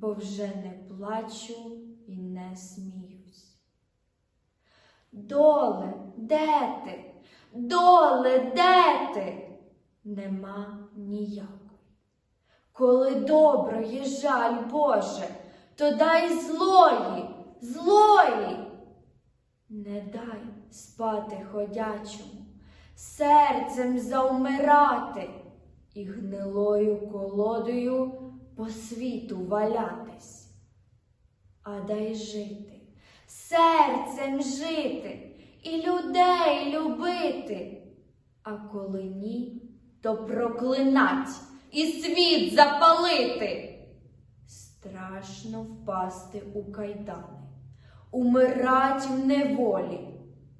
бо вже не плачу і не сміюсь. Доле, де ти? Доле, де ти? Нема ніякої. Коли доброї жаль, Боже, то дай злої, злої. Не дай спати ходячому, серцем завмирати і гнилою колодою по світу валятись. А дай жити, серцем жити і людей любити. А коли ні, то проклинать і світ запалити. Страшно впасти у кайдани, умирать в неволі,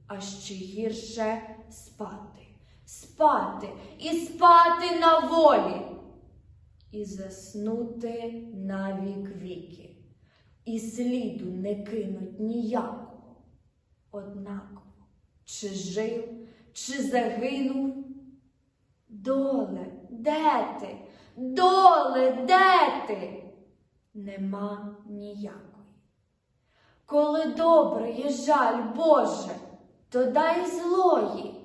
а ще гірше спати, спати і спати на волі, і заснути на вік віки, і сліду не кинуть ніякого. Однаково, чи жив, чи загинув, Доле, де ти? Доле, де ти? Нема ніякої. Коли добре є жаль, Боже, то дай злої.